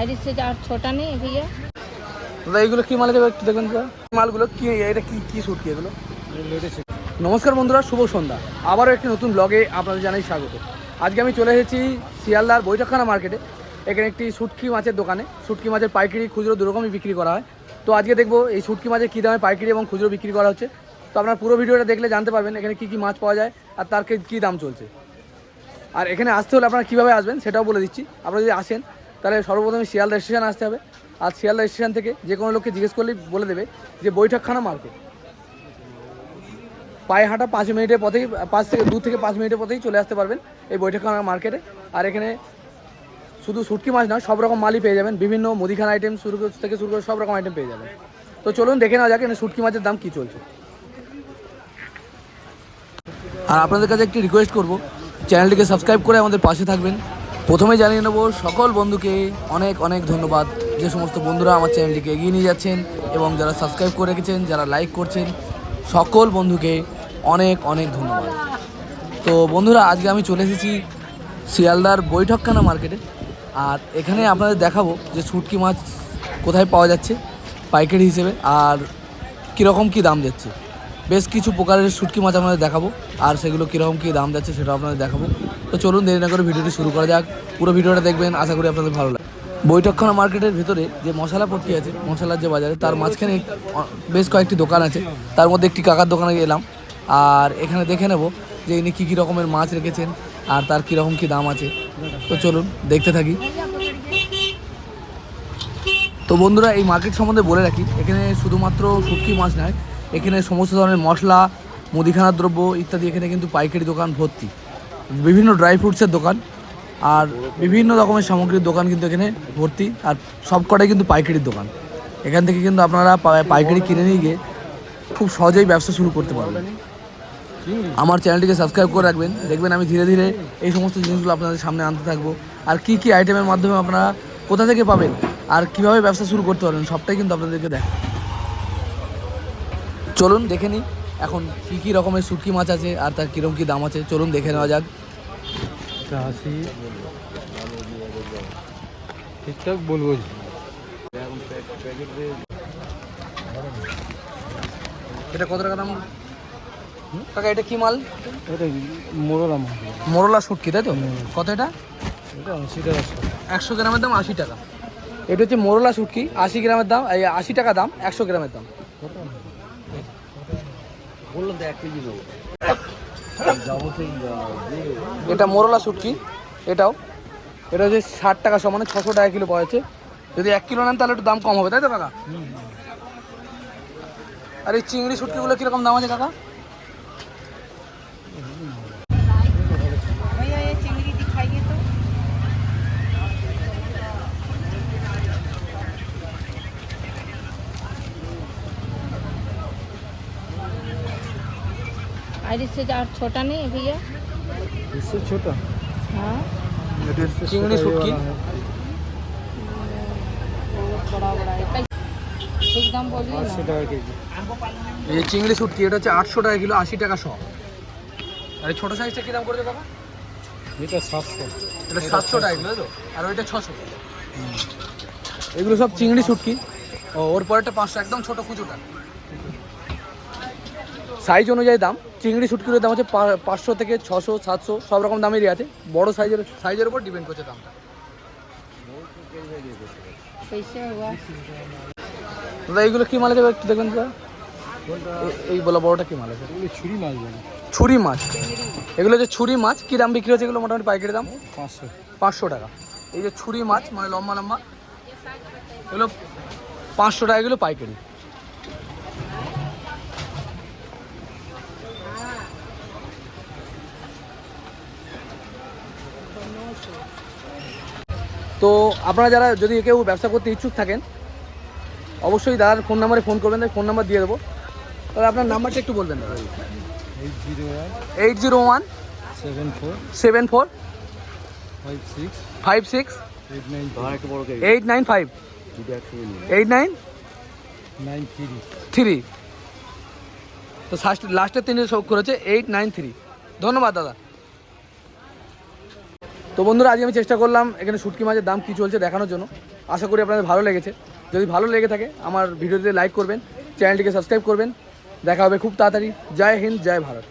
और इससे और छोटा नहीं है भैया দাদা এইগুলো কি মালে দেবে একটু দেখবেন তো মালগুলো কি এটা কি কি শুট কি এগুলো নমস্কার বন্ধুরা শুভ সন্ধ্যা আবারও একটি নতুন ব্লগে আপনাদের জানাই স্বাগত আজকে আমি চলে এসেছি শিয়ালদার বৈঠকখানা মার্কেটে এখানে একটি শুটকি মাছের দোকানে শুটকি মাছের পাইকারি খুচরো দুরকমই বিক্রি করা হয় তো আজকে দেখবো এই শুটকি মাছের কী দামে পাইকারি এবং খুচরো বিক্রি করা হচ্ছে তো আপনার পুরো ভিডিওটা দেখলে জানতে পারবেন এখানে কী কী মাছ পাওয়া যায় আর তার কে- কী দাম চলছে আর এখানে আসতে হলে আপনারা কীভাবে আসবেন সেটাও বলে দিচ্ছি আপনারা যদি আসেন তাহলে সর্বপ্রথমে শিয়ালদা স্টেশন আসতে হবে। আর শিয়ালদা স্টেশন থেকে যে কোনো লোককে জিজ্ঞেস করলেই বলে দেবে যে বৈঠকখানা মার্কেট পায়ে হাঁটা পাঁচ মিনিটের পথেই, পাঁচ থেকে দু থেকে পাঁচ মিনিটের পথেই চলে আসতে পারবেন এই বৈঠকখানা মার্কেটে। আর এখানে শুধু শুটকি মাছ নয়, সব রকম মালই পেয়ে যাবেন। বিভিন্ন মুদিখানা আইটেম শুরু থেকে শুরু করে সব রকম আইটেম পেয়ে যাবেন। তো চলুন দেখে নেওয়া যাক এখানে শুটকি মাছের দাম কী চলছে। আর আপনাদের কাছে একটি রিকোয়েস্ট করব চ্যানেলটিকে সাবস্ক্রাইব করে আমাদের পাশে থাকবেন। প্রথমে জানিয়ে নেব, সকল বন্ধুকে অনেক অনেক ধন্যবাদ। যে সমস্ত বন্ধুরা আমার চ্যানেলটিকে এগিয়ে নিয়ে যাচ্ছেন এবং যারা সাবস্ক্রাইব করে রেখেছেন, যারা লাইক করছেন, সকল বন্ধুকে অনেক অনেক ধন্যবাদ। তো বন্ধুরা, আজকে আমি চলে এসেছি শিয়ালদার বৈঠকখানা মার্কেটে। আর এখানে আপনাদের দেখাবো যে শুটকি মাছ কোথায় পাওয়া যাচ্ছে পাইকারি হিসেবে আর কীরকম কী দাম যাচ্ছে। বেশ কিছু প্রকারের শুটকি মাছ আপনাদের দেখাবো, আর সেগুলো কীরকম কী দাম যাচ্ছে সেটা আপনাদের দেখাবো। তো চলুন দেরি না করে ভিডিওটি শুরু করা যাক। পুরো ভিডিওটা দেখবেন, আশা করি আপনাদের ভালো লাগে বৈঠকখানা মার্কেটের ভিতরে যে মশলা পট্টি আছে, মশলার যে বাজারে, তার মাঝখানে বেশ কয়েকটি দোকান আছে। তার মধ্যে একটি কাকার দোকানে গেলাম। আর এখানে দেখে নেব যে ইনি কী কী রকমের মাছ রেখেছেন আর তার কীরকম কী দাম আছে। তো চলুন দেখতে থাকি। তো বন্ধুরা, এই মার্কেট সম্বন্ধে বলে রাখি, এখানে শুধুমাত্র শুটকি মাছ নয়, এখানে সমস্ত ধরনের মশলা, মুদিখানার দ্রব্য ইত্যাদি এখানে কিন্তু পাইকারি দোকান ভর্তি। বিভিন্ন ড্রাই ফ্রুটসের দোকান আর বিভিন্ন রকমের সামগ্রীর দোকান কিন্তু এখানে ভর্তি। আর সব কটাই কিন্তু পাইকারির দোকান। এখান থেকে কিন্তু আপনারা পাইকারি কিনে নিয়ে গিয়ে খুব সহজেই ব্যবসা শুরু করতে পারবেন। আমার চ্যানেলটিকে সাবস্ক্রাইব করে রাখবেন। দেখবেন আমি ধীরে ধীরে এই সমস্ত জিনিসগুলো আপনাদের সামনে আনতে থাকব। আর কি কি আইটেমের মাধ্যমে আপনারা কোথা থেকে পাবেন? আর কীভাবে ব্যবসা শুরু করতে পারবেন? সবটাই কিন্তু আপনাদেরকে দেখ চলুন দেখে নিই। এখন কি কি রকমের শুটকি মাছ আছে আর তার কীরকম কী দাম আছে? চলুন দেখে নেওয়া যাক। আশি ঠিকঠাক বলব এটা কত টাকা দাম? কাকা এটা কি মাল? এটা মোরলাম মোরলা শুটকি তাই তো? কত এটা? এটা আশি টাকা একশো গ্রামের দাম আশি টাকা। এটা হচ্ছে মোরলা শুটকি আশি গ্রামের দাম আশি টাকা দাম একশো গ্রামের দাম। বললাম তো এক কেজি এটা মোরলা শুটকি এটাও? এটা হচ্ছে ষাট টাকা সমানে ছশো টাকা কিলো পাওয়া যাচ্ছে। যদি এক কিলো নেন, তাহলে একটু দাম কম হবে, তাই তো কাকা? আর এই চিংড়ি শুটকিগুলো কীরকম দাম আছে কাকা? और इससे और छोटा नहीं है भैया इससे छोटा हाँ इससे चिंगड़ी छोटा ये शुटकी। वाला है। बहुत बड़ा बड़ा है कैसे- ठीक दाम बोलिए আশি ना টাকা কেজি এই যে চিংড়ি শুটকি এটা হচ্ছে আটশো টাকা কিলো আশি টাকা শ আর এই ছোটো সাইজটা কী দাম করেছে কাকা এটা সাতশো এটা সাতশো টাকা কিলো তাই তো আর ওইটা ছশো এগুলো সব চিংড়ি শুটকি ও ওর পরেরটা পাঁচশো একদম ছোট কুচুটা সাইজ অনুযায়ী দাম চিংড়ি শুটকির দাম হচ্ছে পাঁচশো থেকে ছশো সাতশো সব রকম দামেরই আছে। বড় সাইজের সাইজের উপর ডিপেন্ড করছে দামটা। দাদা এইগুলো কী মাল আছে একটু দেখবেন তো। এই বলো বড়টা কী মাল আছে? ছুরি মাছ ছুরি মাছ। এগুলো যে ছুরি মাছ কী দাম বিক্রি হচ্ছে এগুলো মোটামুটি পাইকারি দাম? পাঁচশো। পাঁচশো টাকা। এই যে ছুরি মাছ মানে লম্বা লম্বা এগুলো পাঁচশো টাকা এগুলো পাইকারি। তো আপনারা যারা যদি কেউ ব্যবসা করতে ইচ্ছুক থাকেন, অবশ্যই দাদার ফোন নাম্বারে ফোন করবেন ফোন নাম্বার দিয়ে দেবো। তাহলে আপনার নাম্বারটা একটু বলবেন eight zero one, seven four seven four five six, eight nine five. Eight nine three three. তো লাস্টের তিনটে শোক করেছে, এইট নাইন থ্রি। ধন্যবাদ দাদা। তো বন্ধুরা আজ আমি চেষ্টা করলাম এখানে শুটকি মাছের দাম কী চলছে দেখানোর জন্য। আশা করি আপনাদের ভালো লেগেছে। যদি ভালো লেগে থাকে, আমার ভিডিওতে লাইক করবেন, চ্যানেলটিকে সাবস্ক্রাইব করবেন। দেখা হবে খুব তাড়াতাড়ি। জয় হিন্দ, জয় ভারত।